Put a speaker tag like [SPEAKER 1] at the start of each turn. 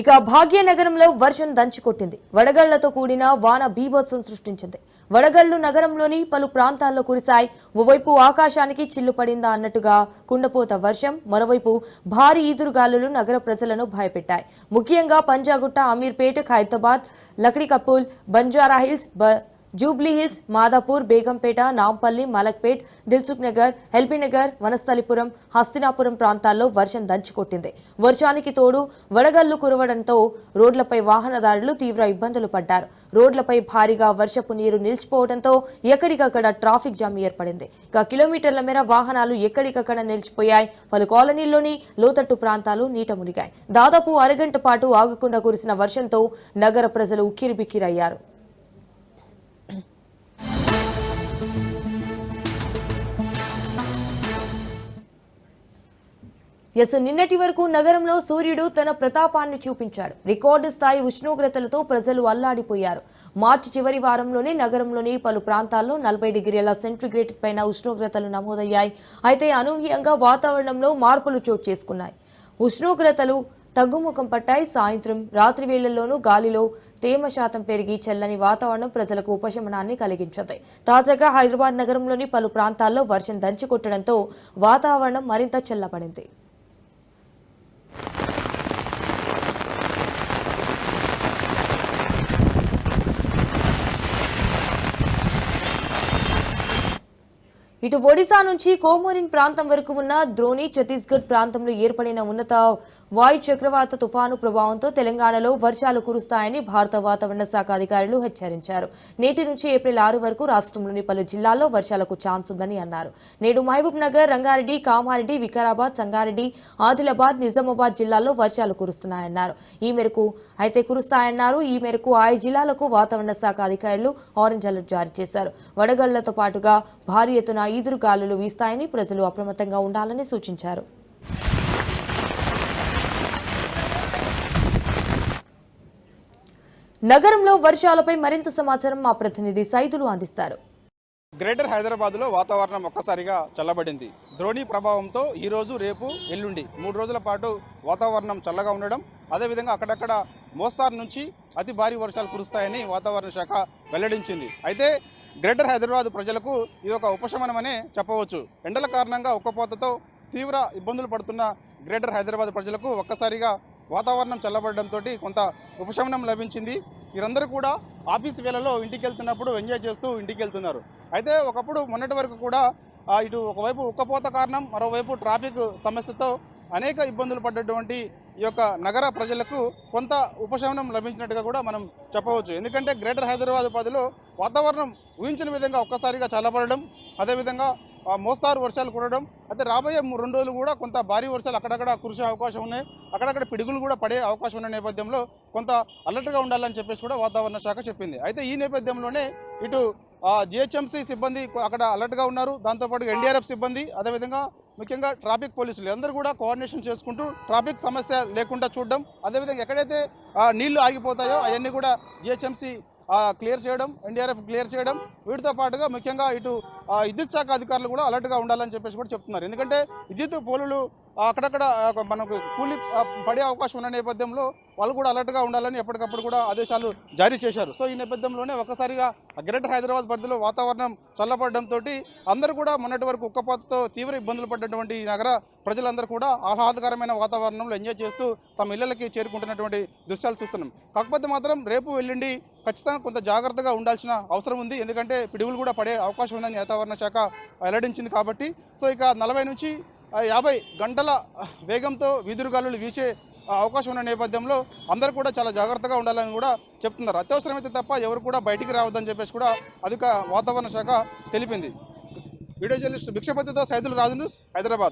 [SPEAKER 1] ఇక భాగ్యనగరంలో వర్షం దంచుకొట్టింది. వడగళ్ళతో కూడిన వాన బీభత్సం సృష్టించింది. వడగళ్ళు నగరంలోని పలు ప్రాంతాల్లో కురిశాయి. ఓవైపు ఆకాశానికి చిల్లు పడిందా అన్నట్టుగా కుండపోత వర్షం మరోవైపు భారీ ఈదురుగాలులు నగర ప్రజలను భయపెట్టాయి. ముఖ్యంగా పంజాగుట్ట అమీర్పేట్ ఖైరతాబాద్ లక్డీ కపూల్ జూబ్లీహిల్స్ జూబ్లీ హిల్స్ మాదాపూర్ బేగంపేట నాంపల్లి మలక్పేట్ దిల్సుఖ్ నగర్ ఎల్బీ వనస్థలిపురం హస్తినాపురం ప్రాంతాల్లో వర్షం దంచికొట్టింది. వర్షానికి తోడు వడగళ్ళు కురవడంతో రోడ్లపై వాహనదారులు తీవ్ర ఇబ్బందులు పడ్డారు. రోడ్లపై భారీగా వర్షపు నీరు నిలిచిపోవడంతో ఎక్కడికక్కడ ట్రాఫిక్ జామ్ ఏర్పడింది. ఇక కిలోమీటర్ల మేర వాహనాలు ఎక్కడికక్కడ నిలిచిపోయాయి. పలు కాలనీల్లోని లోతట్టు ప్రాంతాలు నీట మునిగాయి. దాదాపు అరగంట పాటు ఆగకుండా కురిసిన వర్షంతో నగర ప్రజలు ఉక్కిరిబిక్కిరయ్యారు. ఎస్ నిన్నటి వరకు నగరంలో సూర్యుడు తన ప్రతాపాన్ని చూపించాడు. రికార్డు స్థాయి ఉష్ణోగ్రతలతో ప్రజలు అల్లాడిపోయారు. మార్చి చివరి వారంలోనే నగరంలోని పలు ప్రాంతాల్లో నలభై డిగ్రీల సెంటీగ్రేడ్ పైన ఉష్ణోగ్రతలు నమోదయ్యాయి. అయితే అనూహ్యంగా వాతావరణంలో మార్పులు చోటు చేసుకున్నాయి. ఉష్ణోగ్రతలు తగ్గుముఖం పట్టాయి. సాయంత్రం రాత్రి వేళల్లోనూ గాలిలో తేమ శాతం పెరిగి చల్లని వాతావరణం ప్రజలకు ఉపశమనాన్ని కలిగించింది. తాజాగా హైదరాబాద్ నగరంలోని పలు ప్రాంతాల్లో వర్షం దంచి కొట్టడంతో వాతావరణం మరింత చల్లబడింది. ఇటు ఒడిశా నుంచి కోమోరిన్ ప్రాంతం వరకు ఉన్న ద్రోణి ఛత్తీస్గఢ్ ప్రాంతంలో ఏర్పడిన ఉన్నత వాయు చక్రవాత తుఫాను ప్రభావంతో తెలంగాణలో వర్షాలు కురుస్తాయని భారత వాతావరణ శాఖ అధికారులు హెచ్చరించారు. నేటి నుంచి ఏప్రిల్ ఆరు వరకు రాష్ట్రంలోని పలు జిల్లాల్లో వర్షాలకు ఛాన్స్ ఉందని అన్నారు. నేడు మహబూబ్ నగర్ రంగారెడ్డి కామారెడ్డి వికారాబాద్ సంగారెడ్డి ఆదిలాబాద్ నిజామాబాద్ జిల్లాల్లో వర్షాలు కురుస్తున్నాయన్నారు. ఈ మేరకు అయితే కురుస్తాయన్నారు. ఈ మేరకు ఆయా జిల్లాలకు వాతావరణ శాఖ అధికారులు ఆరెంజ్ అలర్ట్ జారీ చేశారు. వడగళ్ళతో పాటుగా భారీ ఎత్తున ఈదురు గాలులు వీస్తాయని ప్రజలు అప్రమత్తంగా ఉండాలని సూచించారు. నగరంలో వర్షాలపై మరింత సమాచారం మా ప్రతినిధి సైదులు అందిస్తారు.
[SPEAKER 2] గ్రేటర్ హైదరాబాద్లో వాతావరణం ఒక్కసారిగా చల్లబడింది. ద్రోణి ప్రభావంతో ఈరోజు రేపు ఎల్లుండి మూడు రోజుల పాటు వాతావరణం చల్లగా ఉండడం అదేవిధంగా అక్కడక్కడ మోస్తారు నుంచి అతి భారీ వర్షాలు కురుస్తాయని వాతావరణ శాఖ వెల్లడించింది. అయితే గ్రేటర్ హైదరాబాద్ ప్రజలకు ఇది ఒక ఉపశమనమనే చెప్పవచ్చు. ఎండల కారణంగా ఉక్కపోతతో తీవ్ర ఇబ్బందులు పడుతున్న గ్రేటర్ హైదరాబాద్ ప్రజలకు ఒక్కసారిగా వాతావరణం చల్లబడడంతో కొంత ఉపశమనం లభించింది. వీరందరూ కూడా ఆఫీస్ వేళలో ఇంటికి వెళ్తున్నప్పుడు ఎంజాయ్ చేస్తూ ఇంటికి వెళ్తున్నారు అయితే ఒకప్పుడు మొన్నటి వరకు కూడా ఇటు ఒకవైపు ఉక్కపోత కారణం మరోవైపు ట్రాఫిక్ సమస్యతో అనేక ఇబ్బందులు పడ్డటువంటి ఈ యొక్క నగర ప్రజలకు కొంత ఉపశమనం లభించినట్టుగా కూడా మనం చెప్పవచ్చు. ఎందుకంటే గ్రేటర్ హైదరాబాద్ ఉపాధిలో వాతావరణం ఊహించిన విధంగా ఒక్కసారిగా చల్లబడడం అదేవిధంగా మోస్తారు వర్షాలు కురడం అయితే రాబోయే రెండు రోజులు కూడా కొంత భారీ వర్షాలు అక్కడక్కడ కురిసే అవకాశం ఉన్నాయి. అక్కడక్కడ పిడుగులు కూడా పడే అవకాశం ఉన్న నేపథ్యంలో కొంత అలర్ట్గా ఉండాలని చెప్పేసి కూడా వాతావరణ శాఖ చెప్పింది. అయితే ఈ నేపథ్యంలోనే ఇటు జిహెచ్ఎంసీ సిబ్బంది అక్కడ అలర్ట్గా ఉన్నారు. దాంతోపాటు ఎన్డీఆర్ఎఫ్ సిబ్బంది అదేవిధంగా ముఖ్యంగా ట్రాఫిక్ పోలీసులు. అందరూ కూడా కోఆర్డినేషన్ చేసుకుంటూ ట్రాఫిక్ సమస్య లేకుండా చూడడం. అదేవిధంగా ఎక్కడైతే నీళ్ళు ఆగిపోతాయో అవన్నీ కూడా జిహెచ్ఎంసీ క్లియర్ చేయడం ఎన్డీఆర్ఎఫ్ క్లియర్ చేయడం. వీటితో పాటుగా ముఖ్యంగా ఇటు విద్యుత్ శాఖ అధికారులు కూడా అలర్ట్గా ఉండాలని చెప్పేసి కూడా చెప్తున్నారు. ఎందుకంటే విద్యుత్ పోలులు అక్కడక్కడ మనకు కూలి పడే అవకాశం ఉన్న నేపథ్యంలో వాళ్ళు కూడా అలర్ట్గా ఉండాలని ఎప్పటికప్పుడు కూడా ఆదేశాలు జారీ చేశారు. సో ఈ నేపథ్యంలోనే ఒక్కసారిగా గ్రేటర్ హైదరాబాద్ పరిధిలో వాతావరణం చల్లబడడంతో అందరూ కూడా మొన్నటి వరకు ఉక్కపోతతో తీవ్ర ఇబ్బందులు పడ్డటువంటి ఈ నగర ప్రజలందరూ కూడా ఆహ్లాదకరమైన వాతావరణంలో ఎంజాయ్ చేస్తూ తమ ఇళ్ళకి చేరుకుంటున్నటువంటి దృశ్యాలు చూస్తున్నాం. కాకపోతే మాత్రం రేపు వెళ్ళిండి. ఖచ్చితంగా కొంత జాగ్రత్తగా ఉండాల్సిన అవసరం ఉంది. ఎందుకంటే పిడుగులు కూడా పడే అవకాశం ఉందని వాతావరణ శాఖ వెల్లడించింది కాబట్టి. సో ఇక నలభై నుంచి యాభై గంటల వేగంతో వీధురుగాలు వీచే అవకాశం ఉన్న నేపథ్యంలో అందరూ కూడా చాలా జాగ్రత్తగా ఉండాలని కూడా చెప్తున్నారు. అత్యవసరమైతే తప్ప ఎవరు కూడా బయటికి రావద్దని చెప్పేసి కూడా అధిక వాతావరణ శాఖ తెలిపింది. వీడియో జర్నలిస్ట్ భిక్షపతితో సైదులు రాజు న్యూస్ హైదరాబాద్.